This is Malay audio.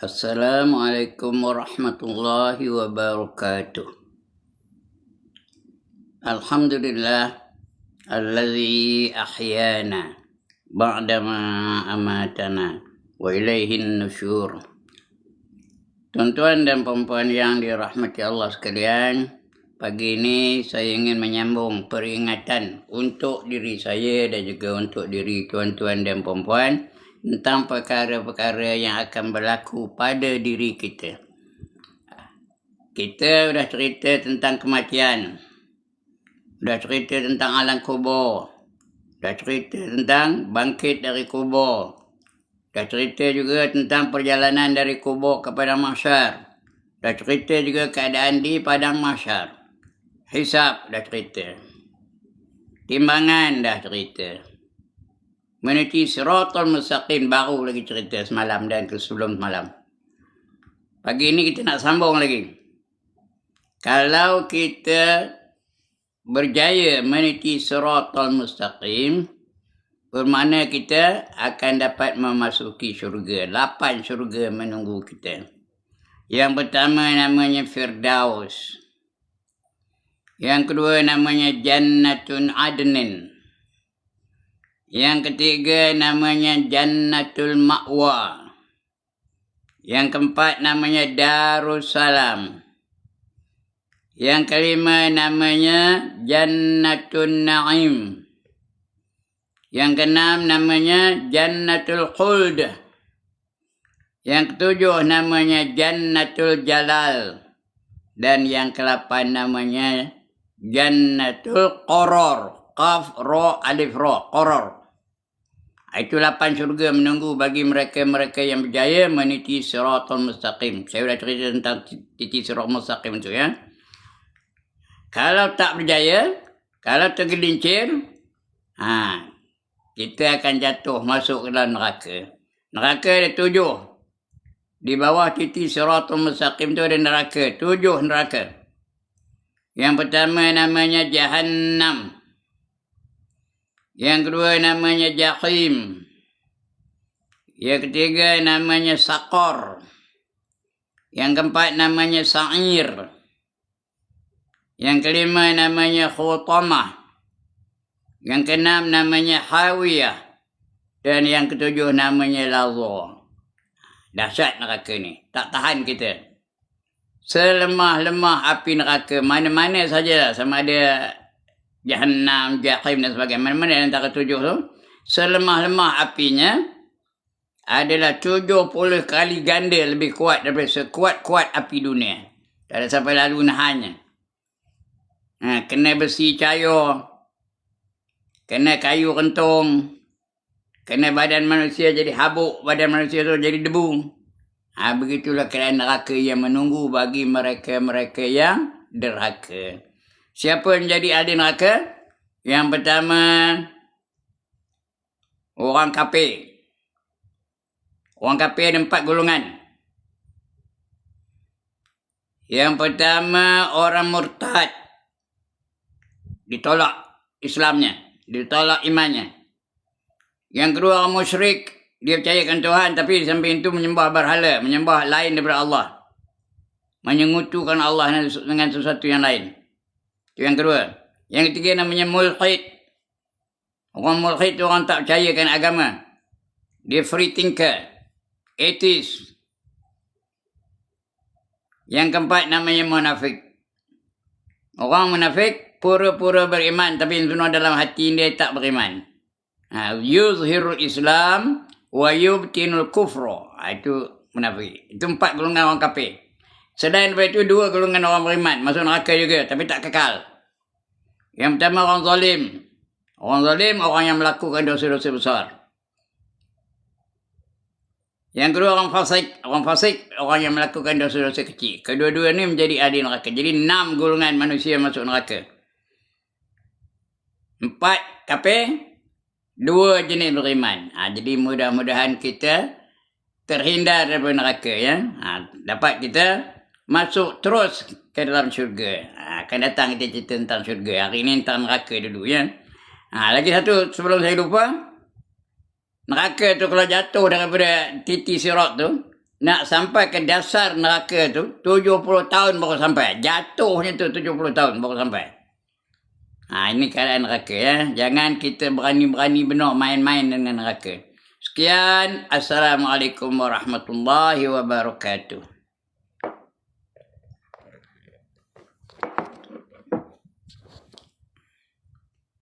Assalamualaikum warahmatullahi wabarakatuh. Alhamdulillah allazi ahyana ba'dama amatana wa ilaihin nusyur. Tuan-tuan dan puan-puan yang dirahmati Allah sekalian, pagi ini saya ingin menyambung peringatan untuk diri saya dan juga untuk diri tuan-tuan dan puan-puan tentang perkara-perkara yang akan berlaku pada diri kita. Kita sudah cerita tentang kematian. Sudah cerita tentang alam kubur. Sudah cerita tentang bangkit dari kubur. Dah cerita juga tentang perjalanan dari kubur kepada mahsyar. Dah cerita juga keadaan di padang mahsyar. Hisab dah cerita. Timbangan dah cerita. Menuju siratul mustaqim baru lagi cerita semalam dan ke sebelum semalam. Pagi ini kita nak sambung lagi. Kalau kita berjaya menuju siratul mustaqim, bermakna kita akan dapat memasuki syurga. Lapan syurga menunggu kita. Yang pertama namanya Firdaus. Yang kedua namanya Jannatun Adnin. Yang ketiga namanya Jannatul Ma'wa. Yang keempat namanya Darussalam. Yang kelima namanya Jannatun Na'im. Yang keenam namanya Jannatul Khuld. Yang ketujuh namanya Jannatul Jalal. Dan yang kelapan namanya Jannatul Qoror. Qaf, Ro, Alif, Ro. Qoror. Itu lapan syurga menunggu bagi mereka-mereka yang berjaya meniti siratul mustaqim. Saya sudah cerita tentang titi siratul mustaqim itu ya. Kalau tak berjaya, kalau tergelincir, ha, kita akan jatuh masuk ke dalam neraka. Neraka ada tujuh. Di bawah titi siratul mustaqim tu ada neraka. Tujuh neraka. Yang pertama namanya Jahannam. Yang kedua namanya Jahim. Yang ketiga namanya Sakor. Yang keempat namanya Sa'ir. Yang kelima namanya Khutamah. Yang keenam namanya Hawiyah. Dan yang ketujuh namanya Lazor. Dahsyat neraka ni. Tak tahan kita. Selemah-lemah api neraka. Mana-mana saja Sama ada Jahannam, Jahim dan sebagainya. Mana-mana antara tujuh tu. Selemah-lemah apinya adalah tujuh puluh kali ganda lebih kuat daripada sekuat-kuat api dunia. Tak ada sampai lalu nahannya. Ha, kena besi cair, Kena kayu kentung. Kena badan manusia jadi habuk. Badan manusia tu jadi debu. Ha, begitulah keadaan neraka yang menunggu bagi mereka-mereka yang derhaka. Siapa yang jadi ahli neraka? Yang pertama, orang kafir. Orang kafir ada empat golongan. Yang pertama, orang murtad. Ditolak Islamnya ditolak imannya. Yang kedua orang musyrik, dia percayakan Tuhan tapi di samping itu menyembah berhala, menyembah lain daripada Allah. Menyengutukan Allah dengan sesuatu yang lain. Itu yang kedua. Yang ketiga namanya mulhid. Orang mulhid itu orang tak percayakan agama. Dia free thinker. Atheist. Yang keempat namanya munafik. Orang munafik pura-pura beriman tapi sebenarnya dalam hati dia tak beriman. Ha, yuzhirul Islam wa yubtinul kufru. Ha, itu munafik. Itu empat golongan orang kafir. Selain daripada itu dua golongan orang beriman masuk neraka juga tapi tak kekal. Yang pertama orang zalim. Orang zalim orang yang melakukan dosa-dosa besar. Yang kedua orang fasik. Orang fasik orang yang melakukan dosa-dosa kecil. Kedua-dua ni menjadi ahli neraka. Jadi enam golongan manusia masuk neraka. Empat kafir, dua jenis beriman. Ha, jadi mudah-mudahan kita terhindar daripada neraka. Ya? Ha, dapat kita masuk terus ke dalam syurga. Ha, akan datang kita cerita tentang syurga. Hari ini tentang neraka dulu. Ya? Ha, lagi satu sebelum saya lupa. Neraka tu kalau jatuh daripada titi sirat tu. nak sampai ke dasar neraka tu 70 tahun baru sampai. Jatuhnya tu 70 tahun baru sampai. Ha, ini keadaan neraka ya. Jangan kita berani-berani benar main-main dengan neraka. Sekian. Assalamualaikum warahmatullahi wabarakatuh.